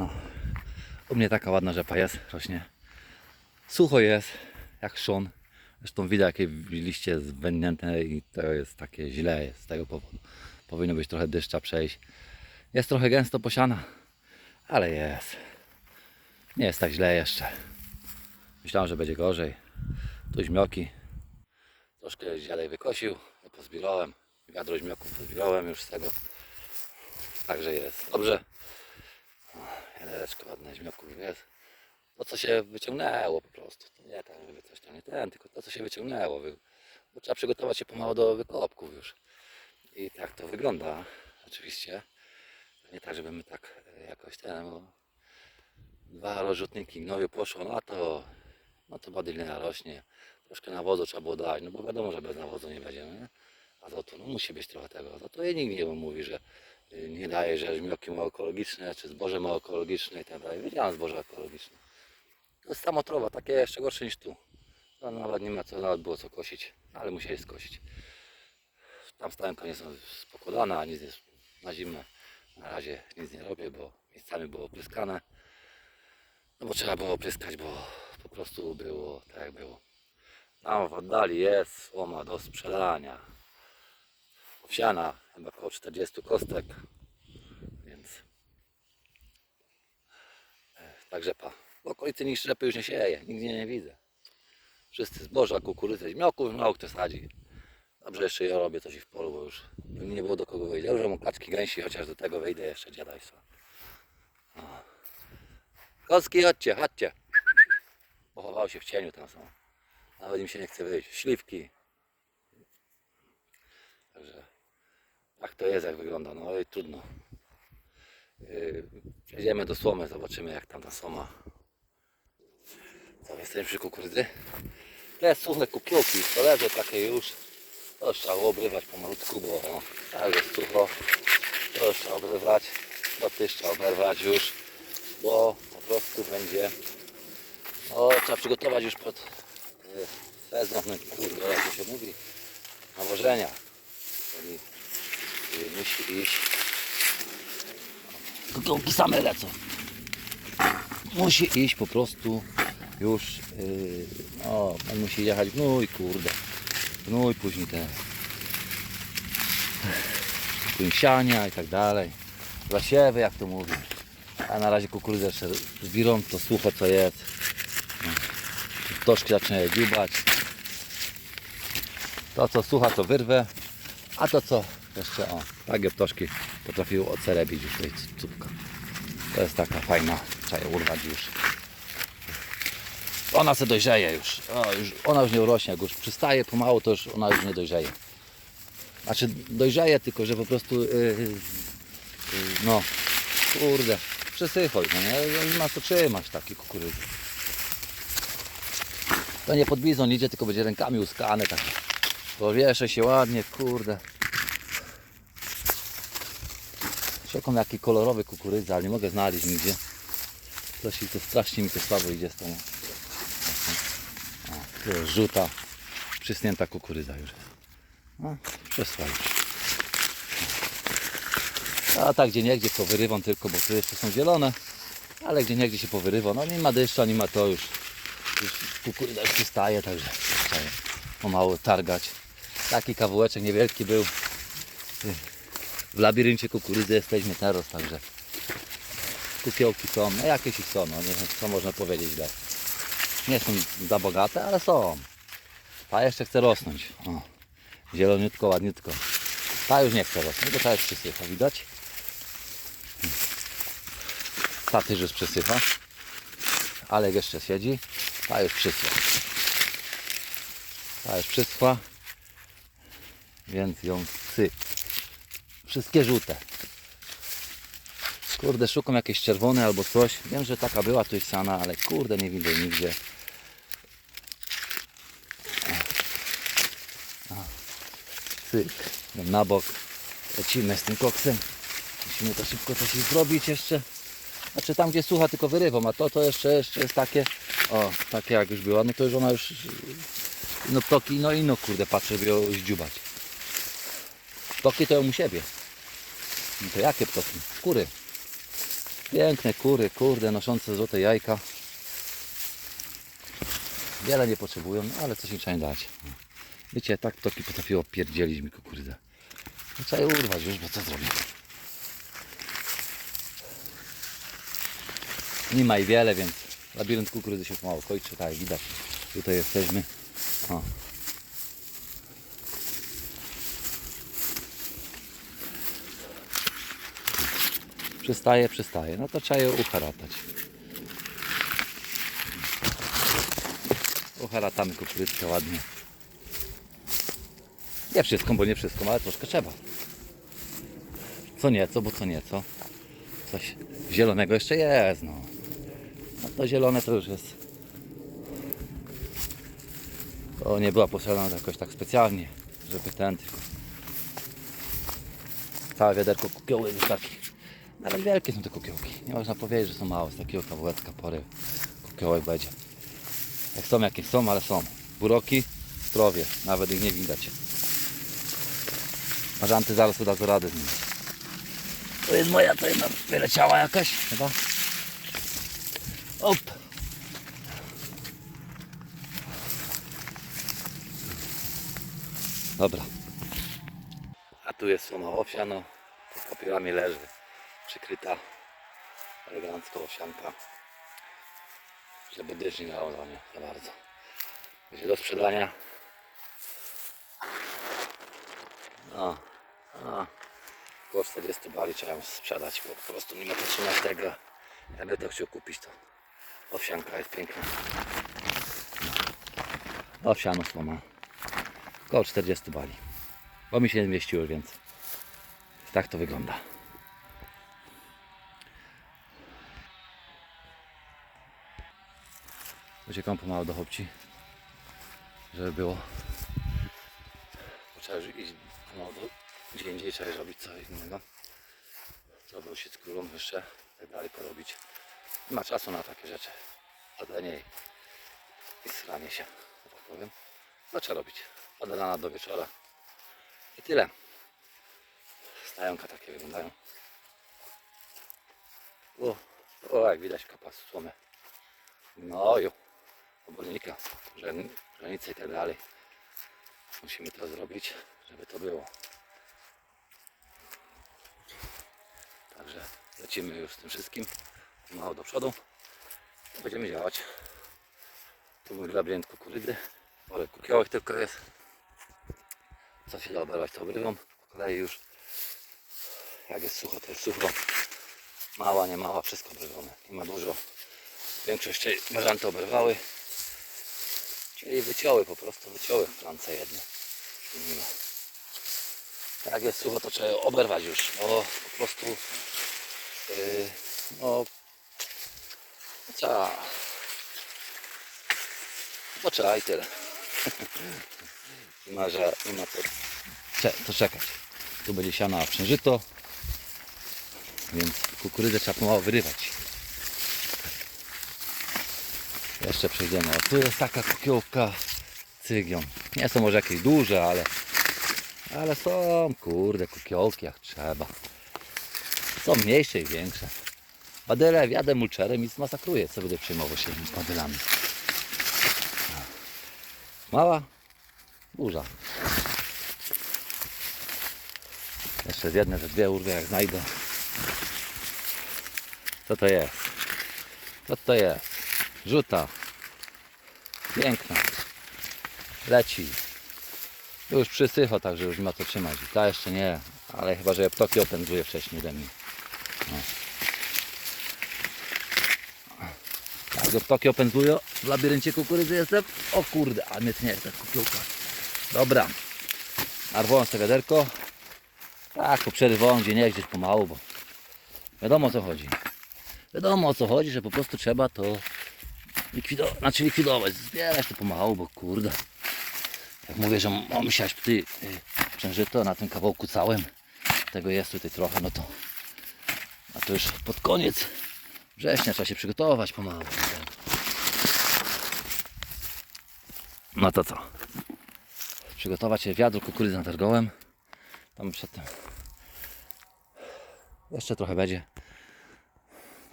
No. U mnie taka ładna rzepa jest, rośnie. Sucho jest, jak szon. Zresztą widać jakie liście zwędnięte i to jest takie źle jest z tego powodu. Powinno być trochę deszcza przejść. Jest trochę gęsto posiana, ale jest. Nie jest tak źle jeszcze. Myślałem, że będzie gorzej. Tu żmioki. Troszkę dziadek wykosił, pozbierałem. Wiadro żmioków pozbierałem już z tego. Także jest dobrze. Jareczko ładne żmioków jest. To co się wyciągnęło po prostu. Nie tak, żeby coś tam nie ten, tylko to co się wyciągnęło. Wy- Bo trzeba przygotować się pomału do wykopków już. I tak to wygląda oczywiście. Nie tak, żeby my tak e, jakoś ten, bo dwa rozrzutniki gnoju poszło na to, no to badylina rośnie. Troszkę nawozu trzeba było dać, no bo wiadomo, że bez nawozu nie będziemy. Nie? Azotu, no musi być trochę tego azotu. I nikt nie mówi, że nie daje, że żmioki mało ekologiczne, czy zboże mało ekologiczne i tak dalej. Wiedziałem zboże ekologiczne. To jest samotrowa, takie jeszcze gorsze niż tu. No, nawet nie ma co, nawet było co kosić, ale musieli skosić. Tam stałem nie są spokładane, a nic nie, na zimę na razie nic nie robię, bo miejscami było opryskane. No bo trzeba było opryskać, bo po prostu było tak jak było. Tam w oddali jest słoma do sprzedania. Owsiana, chyba około 40 kostek. Więc e, tak rzepa. W okolicy niż rzepy już nie sieje, nigdzie nie widzę. Wszyscy zboża, kukurydzę, zmioków, mało kto sadzi. Dobrze jeszcze ja robię coś w polu, bo już nie było do kogo wyjść. Dobrze mu kaczki gęsi, chociaż do tego wejdę jeszcze dziadajstwa. O. Kocki, chodźcie, chodźcie. Pochowały się w cieniu tam są. Nawet im się nie chce wyjść. Śliwki. Także tak to jest, jak wygląda. No i trudno. Yy, Przejdziemy do słomy, zobaczymy jak tam ta słoma. Co, jesteśmy przy kukurydzy? To jest suche to leży takie już. To trzeba obrywać pomalutku, bo o, tak jest sucho. To trzeba obrywać. To też trzeba oberwać już, bo po prostu będzie. No, trzeba przygotować już pod y, sezon, no, kurde, jak to się mówi, nawożenia. Czyli musi iść. Kukułki same lecą. Musi iść po prostu już, yy, o, pan musi jechać gnój, kurde. Gnój, później te siania i tak dalej. Zasiewy, jak to mówi. A na razie kukurydzę jeszcze zbirą, to sucho co jest. No. Ptoszki zaczynają dziubać. To co sucha to wyrwę, a to co jeszcze, o, takie ptoszki potrafiły ocerebić już tej cupka. To jest taka fajna, trzeba ją urwać już. Ona se dojrzeje już. O, już. Ona już nie urośnie, jak już przystaje pomału, to już ona już nie dojrzeje. Znaczy dojrzeje, tylko że po prostu yy, yy, no kurde, przesychoj, no nie? Nie ma co trzymać taki kukurydzy. To nie pod bizon idzie, tylko będzie rękami uskane tak. Powieszę się ładnie, kurde. Szukam jaki kolorowy kukurydza, ale nie mogę znaleźć nigdzie. Coś i to strasznie mi to słabo idzie z tą. O, jest żółta, przysnięta kukurydza już. No. A tak gdzie niegdzie to wyrywam tylko, bo tu jeszcze są zielone. Ale gdzie niegdzie się powyrywa. No nie ma deszczu, nie ma to już. Już kukurydza już przystaje, także trzeba pomału targać. Taki kawałeczek niewielki był. W labiryncie kukurydzy jesteśmy teraz, także kukiełki są, no jakieś ich są, no nie wiem co można powiedzieć źle. Nie są za bogate, ale są. Ta jeszcze chce rosnąć. O, zieloniutko, ładniutko. Ta już nie chce rosnąć, bo ta już przysycha, widać? Ta też już przysycha. Ale jeszcze siedzi. Ta już przyschła. Ta już przyschła. Więc ją syp. Wszystkie żółte. Kurde, szukam jakieś czerwone albo coś. Wiem, że taka była tu sana, ale kurde, nie widzę nigdzie. Cyk. Na bok. Lecimy z tym koksem. Musimy to szybko coś zrobić jeszcze. Znaczy tam gdzie sucha tylko wyrywam, a to to jeszcze, jeszcze jest takie, o, takie jak już była, no to już ona już, no ptoki, no i no kurde, patrzę, żeby ją zdziubać. Ptoki to ją u siebie. No to jakie ptoki? Kury. Piękne kury, kurde, noszące złote jajka. Wiele nie potrzebują, no ale coś im trzeba im dać. Wiecie, tak ptoki potrafiło pierdzielić mi kukurydzę. No, trzeba je urwać już, bo co zrobię? Nie ma i wiele, więc labirynt kukurydzy się mało kończy, tak widać. Tutaj jesteśmy. O. Przystaje, przystaje. No to trzeba je uharatać. Uharatamy kukurydzkę ładnie. Nie wszystko, bo nie wszystko, ale troszkę trzeba. Co nieco, bo co nieco. Coś zielonego jeszcze jest, no. No to zielone to już jest. To nie była postrzelona jakoś tak specjalnie, żeby ten tylko. Całe wiaderko kukioły wystarczy. Nawet wielkie są te kukiołki. Nie można powiedzieć, że są małe. Z takiego kawałeczka pory kukiołek będzie. Jak są jakieś są, ale są. Buroki, zdrowie. Nawet ich nie widać. Marzanty zaraz uda to radę z nimi. To jest moja, to jedna wyleciała jakaś chyba. Op. Dobra. A tu jest słoma owsiano. Pod papierami leży. Przykryta elegancko owsianka. Żeby dysz nie dało do za bardzo. Będzie do sprzedania. No. A. Około 40 bali trzeba ją sprzedać, bo po prostu nie ma to trzymać tego. Jakby to chciał kupić, to owsianka jest piękna. No. Owsiano słoma. Około 40 bali. Bo mi się nie zmieściło, więc tak to wygląda. Uciekam pomału do chłopci, żeby było. Trzeba już iść pomału do gdzie indziej, trzeba robić co innego. Zrobił się z kurą jeszcze, i tak dalej porobić. Nie ma czasu na takie rzeczy. Siedzenie i, i sranie się, tak powiem. No trzeba robić. Od rana do wieczora. I tyle. Stajonka takie wyglądają. O, o jak widać kapa słomy. No ju. Obornika, żenice i tak dalej. Musimy to zrobić, żeby to było. Także lecimy już z tym wszystkim. Mało do przodu. Będziemy działać. Tu mój labirynt kukurydzy. Ale kukiołek tylko jest. Co się da oberwać, to obrywam. Po kolei już jak jest sucho, to jest sucho. Mała, nie mała, wszystko obrywamy. Nie ma dużo. Większość marzanty oberwały. Czyli wyciąły po prostu, wyciąły flance jedne. Nie ma. Jak jest sucho, to trzeba oberwać już, bo po prostu yy, no trzeba no trzeba i tyle. nie ma, że, nie ma cze, czekać. Tu będzie siana przężyto, więc kukurydzę trzeba pomału wyrywać. Jeszcze przejdziemy. O, tu jest taka kukiełka cygią. Nie są może jakieś duże, ale ale są, kurde, kukiołki jak trzeba. Są mniejsze i większe. Badyle wjadę mulczerem i zmasakruję, co będę przejmował się z badylami. Mała, duża. Jeszcze z jednej, ze dwie urwę jak znajdę. Co to jest? Co to jest? Rzuta. Piękna. Leci. Już przysycho, także już nie ma co trzymać. Ta jeszcze nie, ale chyba, że ptoki opędzuje wcześniej ode mnie. No. Tak, go ptoki opędzują. W labiryncie kukurydzy jestem. O kurde, a mnie tnie ta kukiełka. Dobra. Narwałem sobie wiaderko. Tak, przerywałem gdzie nie, gdzieś pomału, bo wiadomo o co chodzi. Wiadomo o co chodzi, że po prostu trzeba to likwidować, znaczy likwidować, zbierać to pomału, bo kurde. Jak mówię, że mam siać ty y, przężyto na tym kawałku całym, tego jest tutaj trochę, no to, a to już pod koniec września trzeba się przygotować pomału. No to co? Przygotować się wiadro kukurydzy natargołem. Tam przed tym jeszcze trochę będzie.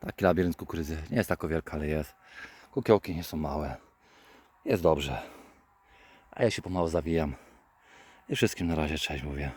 Taki labirynt kukurydzy. Nie jest tako wielka, ale jest. Kukiełki nie są małe. Jest dobrze. A ja się pomału zawijam. I wszystkim na razie cześć mówię.